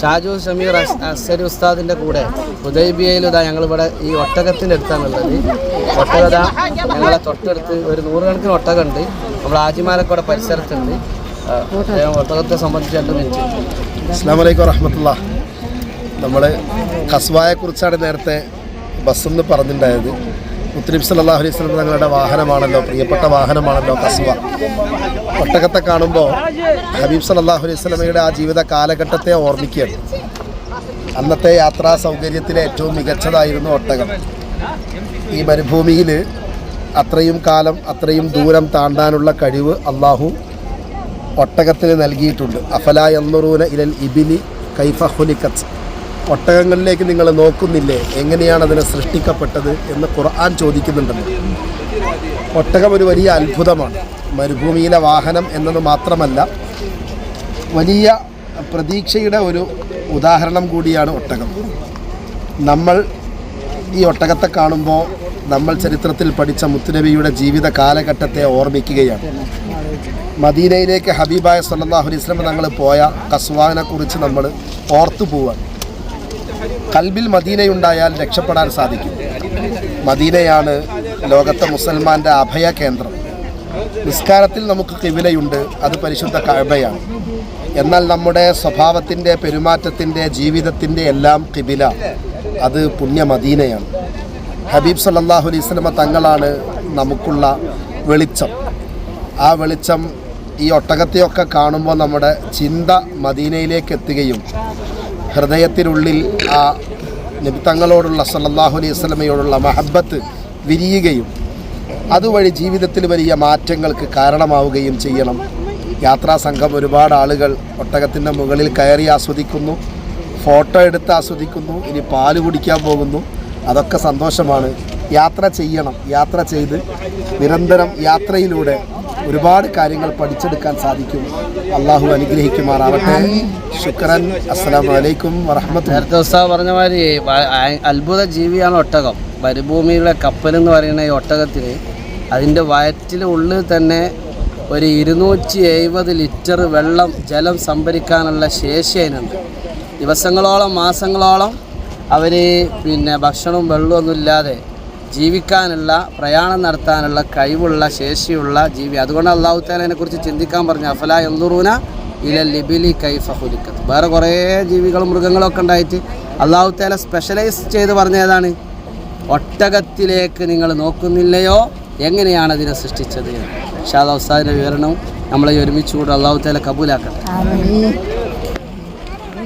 ഷാജു ഷമീർ അസരി ഉസ്താദിന്റെ കൂടെ ഹുദൈബിയയിൽ ഇതാ ഞങ്ങളിവിടെ ഈ ഒട്ടകത്തിന്റെ അടുത്താണുള്ളത്. ഒട്ടകത ഞങ്ങളെ തൊട്ടടുത്ത് ഒരു നൂറുകണക്കിന് ഒട്ടകമുണ്ട്. നമ്മൾ ആജിമാലക്കൂടെ പരിസരത്തുണ്ട്. ഒട്ടകത്തെ സംബന്ധിച്ച് രണ്ട് മിനിറ്റ് അസ്ലാം വലൈക്കും വറഹമത്തുള്ള. നമ്മൾ കസ്വായെക്കുറിച്ചാണ് നേരത്തെ ബസ്സെന്ന് പറഞ്ഞിട്ടുണ്ടായത്. മുത്തലിബ് സല്ലാഹു അലൈഹി സ്വലം തങ്ങളുടെ വാഹനമാണല്ലോ പ്രിയപ്പെട്ട വാഹനമാണല്ലോ കസ്വ. ഒട്ടകത്തെ കാണുമ്പോൾ ഹബീബ് സല്ലാഹു അലൈഹി സ്വലമയുടെ ആ ജീവിത കാലഘട്ടത്തെ ഓർമ്മിക്കുകയാണ്. അന്നത്തെ യാത്രാ സൗകര്യത്തിലെ ഏറ്റവും മികച്ചതായിരുന്നു ഒട്ടകം. ഈ മരുഭൂമിയിൽ അത്രയും കാലം അത്രയും ദൂരം താണ്ടാനുള്ള കഴിവ് അള്ളാഹു ഒട്ടകത്തിന് നൽകിയിട്ടുണ്ട്. അഫല എന്നുറൂന ഇലൽ ഇബിലി കൈഫ ഹുലിക്കത്ത് ഒട്ടകങ്ങളിലേക്ക് നിങ്ങൾ നോക്കുന്നില്ലേ? എങ്ങനെയാണ് അതിനെ സൃഷ്ടിക്കപ്പെട്ടത് എന്ന് ഖുർആൻ ചോദിക്കുന്നുണ്ടല്ലോ. ഒട്ടകം ഒരു വലിയ അത്ഭുതമാണ്. മരുഭൂമിയിലെ വാഹനം എന്നത് മാത്രമല്ല വലിയ പ്രതീക്ഷയുടെ ഒരു ഉദാഹരണം കൂടിയാണ് ഒട്ടകം. നമ്മൾ ഈ ഒട്ടകത്തെ കാണുമ്പോൾ നമ്മൾ ചരിത്രത്തിൽ പഠിച്ച മുത്തുനബിയുടെ ജീവിത കാലഘട്ടത്തെ ഓർമ്മിക്കുകയാണ്. മദീനയിലേക്ക് ഹബീബായ വസല്ലം തങ്ങൾ പോയ കസ്വാനെക്കുറിച്ച് നമ്മൾ ഓർത്തു പോവാൻ കൽബിൽ മദീനയുണ്ടായാൽ രക്ഷപ്പെടാൻ സാധിക്കും. മദീനയാണ് ലോകത്തെ മുസൽമാന്റെ അഭയ കേന്ദ്രം. നിസ്കാരത്തിൽ നമുക്ക് കിവിലയുണ്ട് അത് പരിശുദ്ധ കഴബയാണ് എന്നാൽ നമ്മുടെ സ്വഭാവത്തിന്റെ പെരുമാറ്റത്തിന്റെ ജീവിതത്തിന്റെ എല്ലാം കിബില അത് പുണ്യ മദീനയാണ്. ഹബീബ് സല്ലല്ലാഹു അലൈഹി തങ്ങളാണ് നമുക്കുള്ള വെളിച്ചം. ആ വെളിച്ചം ഈ ഒട്ടകത്തെയൊക്കെ കാണുമ്പോൾ നമ്മുടെ ചിന്ത മദീനയിലേക്ക് എത്തുകയും ഹൃദയത്തിനുള്ളിൽ ആ നബിത്തങ്ങളോടുള്ള സല്ലല്ലാഹു അലൈഹി വസല്ലമയോടുള്ള മഹബത്ത് വിരിയുകയും അതുവഴി ജീവിതത്തിൽ വലിയ മാറ്റങ്ങൾക്ക് കാരണമാവുകയും ചെയ്യണം. യാത്രാ സംഘം ഒരുപാട് ആളുകൾ ഒട്ടകത്തിന്റെ മുകളിൽ കയറി ആസ്വദിക്കുന്നു. ഫോട്ടോ എടുത്ത് ആസ്വദിക്കുന്നു. ഇനി പാൽ കുടിക്കാൻ പോകുന്നു. അതൊക്കെ സന്തോഷമാണ്. യാത്ര ചെയ്യണം. യാത്ര ചെയ്ത് നിരന്തരം യാത്രയിലൂടെ ഒരുപാട് കാര്യങ്ങൾ പഠിച്ചെടുക്കാൻ സാധിക്കും. അള്ളാഹു അനുഗ്രഹിക്കുമാറാവട്ടെ. ശുക്രൻ. അസ്സലാമു വലൈക്കും വറഹമത്ത് നേരത്തെ ഉസ്താവ് പറഞ്ഞ മാതിരി അത്ഭുത ജീവിയാണ് ഒട്ടകം. മരുഭൂമിയിലെ കപ്പൽ എന്ന് പറയുന്ന ഈ ഒട്ടകത്തിൽ അതിന്റെ വയറ്റിൽ ഉള്ളിൽ തന്നെ ഒരു ഇരുന്നൂറ്റി എഴുപത് ലിറ്റർ വെള്ളം ജലം സംഭരിക്കാനുള്ള ശേഷി അതിനുണ്ട് ദിവസങ്ങളോളം മാസങ്ങളോളം അവർ പിന്നെ ഭക്ഷണവും വെള്ളമൊന്നും ഇല്ലാതെ ജീവിക്കാനുള്ള പ്രയാണം നടത്താനുള്ള കഴിവുള്ള ശേഷിയുള്ള ജീവി അതുകൊണ്ട് അള്ളാഹു കുറിച്ച് ചിന്തിക്കാൻ പറഞ്ഞു അഫല എന്തുറൂന ഇല ലിബിലി കൈഫ ഹുലിക്കത്ത് വേറെ കുറേ ജീവികളും മൃഗങ്ങളും ഒക്കെ ഉണ്ടായിട്ട് അള്ളാഹു താല സ്പെഷ്യലൈസ് ചെയ്ത് പറഞ്ഞതാണ് ഒട്ടകത്തിലേക്ക് നിങ്ങൾ നോക്കുന്നില്ലയോ? എങ്ങനെയാണ് അതിനെ സൃഷ്ടിച്ചത് ഷാദ് ഔസാദിന്റെ വിവരണവും നമ്മളെ ഒരുമിച്ചുകൂടെ അള്ളാഹു താല കബൂലാക്കട്ടെ.